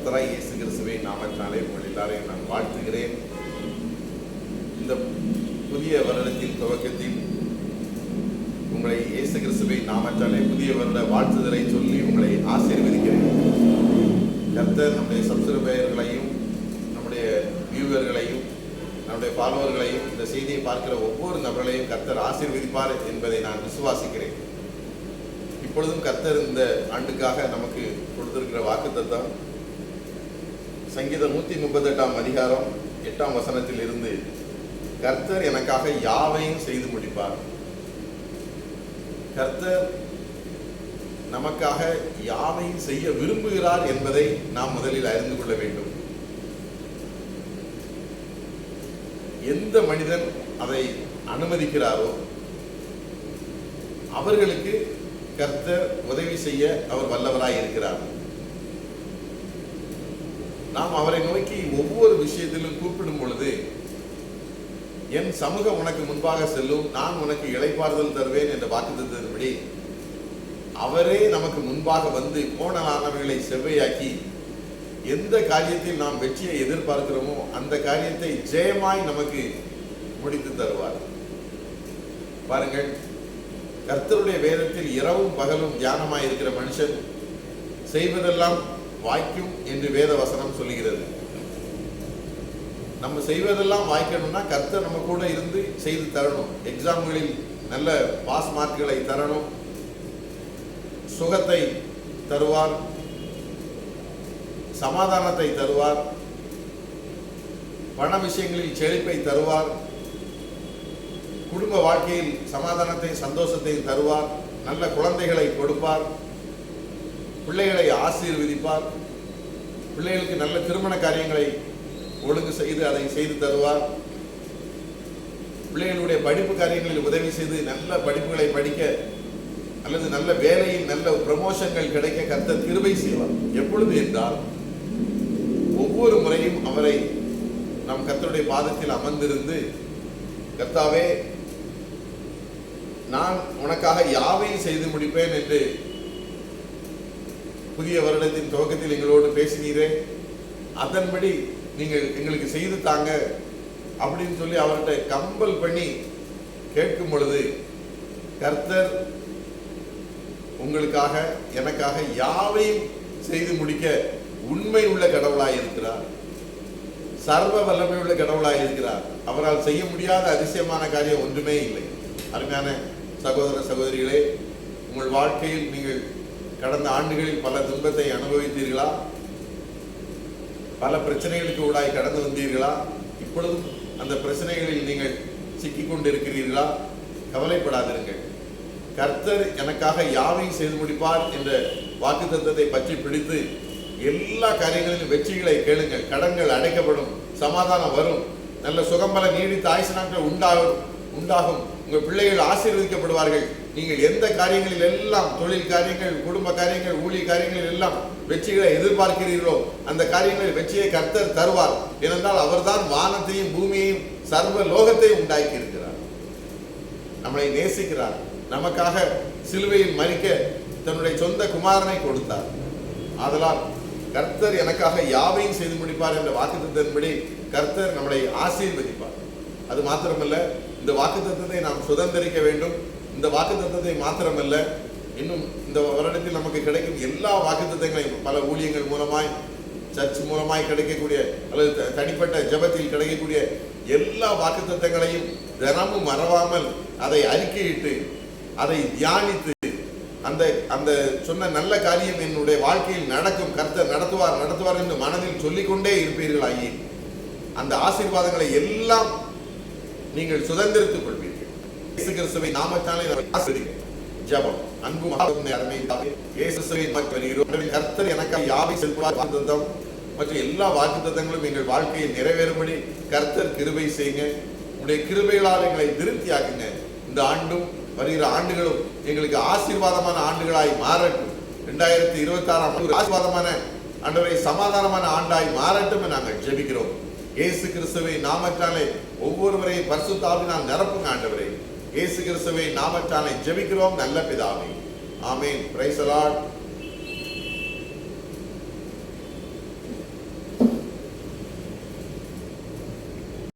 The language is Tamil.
கர்த்தராய் இயேசு கிறிஸ்துவை நாமத்தினாலே உங்கள் எல்லாரையும் நான் வாழ்த்துகிறேன். இந்த புதிய வருடத்தின் துவக்கத்தில் உங்களை இயேசு கிறிஸ்துவை நாமத்தாலே புதிய வருட வாழ்த்துதலை சொல்லி உங்களை ஆசீர்வதிக்கிறேன். கர்த்தர் நம்முடைய சப்ஸ்கிரைபர்களையும் நம்முடைய வியூவர்களையும் நம்முடைய ஃபாலோவர்களையும் இந்த செய்தியை பார்க்கிற ஒவ்வொரு நபர்களையும் கர்த்தர் ஆசீர்வதிப்பார் என்பதை நான் விசுவாசிக்கிறேன். இப்பொழுதும் கர்த்தர் இந்த ஆண்டுக்காக நமக்கு கொடுத்திருக்கிற வாக்குத்தத்தம் சங்கீதம் நூத்தி முப்பத்தெட்டாம் அதிகாரம் எட்டாம் வசனத்தில் இருந்து கர்த்தர் எனக்காக யாவையும் செய்து முடிப்பார். கர்த்தர் நமக்காக யாவையும் செய்ய விரும்புகிறார் என்பதை நாம் முதலில் அறிந்து கொள்ள வேண்டும். எந்த மனிதன் அதை அனுமதிக்கிறாரோ அவர்களுக்கு கர்த்தர் உதவி செய்ய அவர் வல்லவராய் இருக்கிறார். நாம் அவரை நோக்கி ஒவ்வொரு விஷயத்திலும் கூப்பிடும் பொழுது என் சமூகம் உனக்கு முன்பாக செல்லும் நான் உனக்கு இழைப்பாறுதல் தருவேன் என்ற வாக்குத்தத்தின்படி அவரே நமக்கு முன்பாக வந்து கோணலானவைகளை செவ்வையாக்கி எந்த காரியத்தில் நாம் வெற்றியை எதிர்பார்க்கிறோமோ அந்த காரியத்தை ஜெயமாய் நமக்கு முடித்து தருவார். பாருங்கள் கர்த்தருடைய வேதத்தில் இரவும் பகலும் தியானமாய் இருக்கிற மனுஷன் செய்வதெல்லாம் வாய்க்கும் என்று வேத வசனம் சொல்லுகிறது. நம்ம செய்வதெல்லாம் வாய்க்கணும்னா கர்த்தர் நம்ம கூட இருந்து செய்து தரணும். எக்ஸாம்களில் நல்ல பாஸ் மார்க்குகளை தரணும். சுகத்தை தருவார். சமாதானத்தை தருவார். பண விஷயங்களில் செழிப்பை தருவார். குடும்ப வாழ்க்கையில் சமாதானத்தை சந்தோஷத்தை தருவார். நல்ல குழந்தைகளை கொடுப்பார். பிள்ளைகளை ஆசீர்வதிப்பார். பிள்ளைகளுக்கு நல்ல திருமண காரியங்களை ஒழுங்கு செய்து அதை செய்து தருவார். பிள்ளைகளுடைய படிப்பு காரியங்களில் உதவி செய்து நல்ல படிப்புகளை படிக்க அல்லது நல்ல வேலையில் நல்ல ப்ரமோஷன்கள் கிடைக்க கத்த கிருபை செய்வார். எப்பொழுது என்றால் ஒவ்வொரு முறையும் அவரை நம் கத்தருடைய பாதத்தில் அமர்ந்திருந்து கர்த்தாவே நான் உனக்காக யாவையும் செய்து முடிப்பேன் என்று புதிய வருடத்தின் துவக்கத்தில் எங்களோடு பேசினீரே. அதன்படி நீங்கள் எங்களுக்கு செய்து தாங்க அப்படின்னு சொல்லி அவர்கிட்ட கம்பல் பண்ணி கேட்கும் பொழுது கர்த்தர் உங்களுக்காக எனக்காக யாவையும் செய்து முடிக்க உண்மை உள்ள கடவுளாய் இருக்கிறார். சர்வ வல்லமை உள்ள கடவுளாய் இருக்கிறார். அவரால் செய்ய முடியாத அதிசயமான காரியம் ஒன்றுமே இல்லை. அருமையான சகோதர சகோதரிகளே உங்கள் வாழ்க்கையில் நீங்கள் கடந்த ஆண்டுகளில் பல துன்பத்தை அனுபவித்தீர்களா? பல பிரச்சனைகளுக்கு ஊடாய் கடந்து வந்தீர்களா? இப்பொழுதும் அந்த பிரச்சனைகளில் நீங்கள் சிக்கிக் கொண்டிருக்கிறீர்களா கவலைப்படாதிருங்கள். கர்த்தர் எனக்காக யாவையும் செய்து முடிப்பார் என்ற வாக்குத்தத்தத்தை பற்றி பிடித்து எல்லா காரியங்களிலும் வெற்றிகளை கேளுங்கள். கடன்கள் அடைக்கப்படும் சமாதானம் வரும் நல்ல சுகம்பல நீடித்த ஆயுசு நாட்கள் உண்டாகும் உண்டாகும். உங்கள் பிள்ளைகள் ஆசீர்வதிக்கப்படுவார்கள். நீங்கள் எந்த காரியங்களில் எல்லாம் தொழில் காரியங்கள் குடும்ப காரியங்கள் ஊழிய காரியங்கள் எல்லாம் வெற்றிகளை எதிர்பார்க்கிறீர்களோ அந்த காரியங்களில் வெற்றியை கர்த்தர் தருவார். ஏனென்றால் அவர்தான் வானத்தையும் பூமியையும் சர்வ லோகத்தையும் உண்டாக்கி இருக்கிறார் நம்மளை நேசிக்கிறார். நமக்காக சிலுவையில் மறிக்க தன்னுடைய சொந்த குமாரனை கொடுத்தார். ஆதலால் கர்த்தர் எனக்காக யாவையும் செய்து முடிப்பார் என்ற வாக்குத்தத்தின்படி கர்த்தர் நம்மளை ஆசீர்வதிப்பார். அது மாத்திரமல்ல இந்த வாக்குத்தத்தை நாம் சுதந்திரிக்க வேண்டும். இந்த வாக்குத்தத்தத்தை மாத்திரமல்ல இன்னும் இந்த வருடத்தில் நமக்கு கிடைக்கும் எல்லா வாக்குத்தத்தங்களையும் பல ஊழியங்கள் மூலமாய் சர்ச் மூலமாய் கிடைக்கக்கூடிய அல்லது த- தனிப்பட்ட ஜெபத்தில் கிடைக்கக்கூடிய எல்லா வாக்குத்தத்தங்களையும் தினமும் மறவாமல் அதை அறிக்கையிட்டு அதை தியானித்து அந்த அந்த சொன்ன நல்ல காரியம் என்னுடைய வாழ்க்கையில் நடக்கும் கர்த்தர் நடத்துவார் நடத்துவார் என்று மனதில் சொல்லிக்கொண்டே இருப்பீர்கள் ஆகி அந்த ஆசீர்வாதங்களை எல்லாம் நீங்கள் சுதந்திரித்துக் கொள்வீர்கள் கிறிஸ்துவை நாமத்தாலே ஜபம். அன்பு கர்த்தர் எனக்காக யாவை செல்வார் வாக்குத்தத்தம் மற்றும் எல்லா வாக்குத்தத்தங்களும் எங்கள் வாழ்க்கையை நிறைவேறும்படி கர்த்தர் கிருபை செய்யுங்க. உடைய கிருபைகளால் எங்களை திருப்தியாக்குங்க. இந்த ஆண்டும் வருகிற ஆண்டுகளும் எங்களுக்கு ஆசீர்வாதமான ஆண்டுகளாய் மாறட்டும். ரெண்டாயிரத்தி இருபத்தி ஆறாம் ஆண்டு ஆசீர்வாதமான ஆண்டவரை சமாதானமான ஆண்டாய் மாறட்டும் நாங்கள் ஜெபிக்கிறோம். இயேசு கிறிஸ்துவை நாமற்றாலே ஒவ்வொருவரையும் பரிசுத்தாவினால் நிரப்புங்க ஆண்டவரை. இயேசு கிறிஸ்துவை நாமத்தாலே ஜெபிக்கிறோம். நல்ல பிதாவே. ஆமென். Price Lord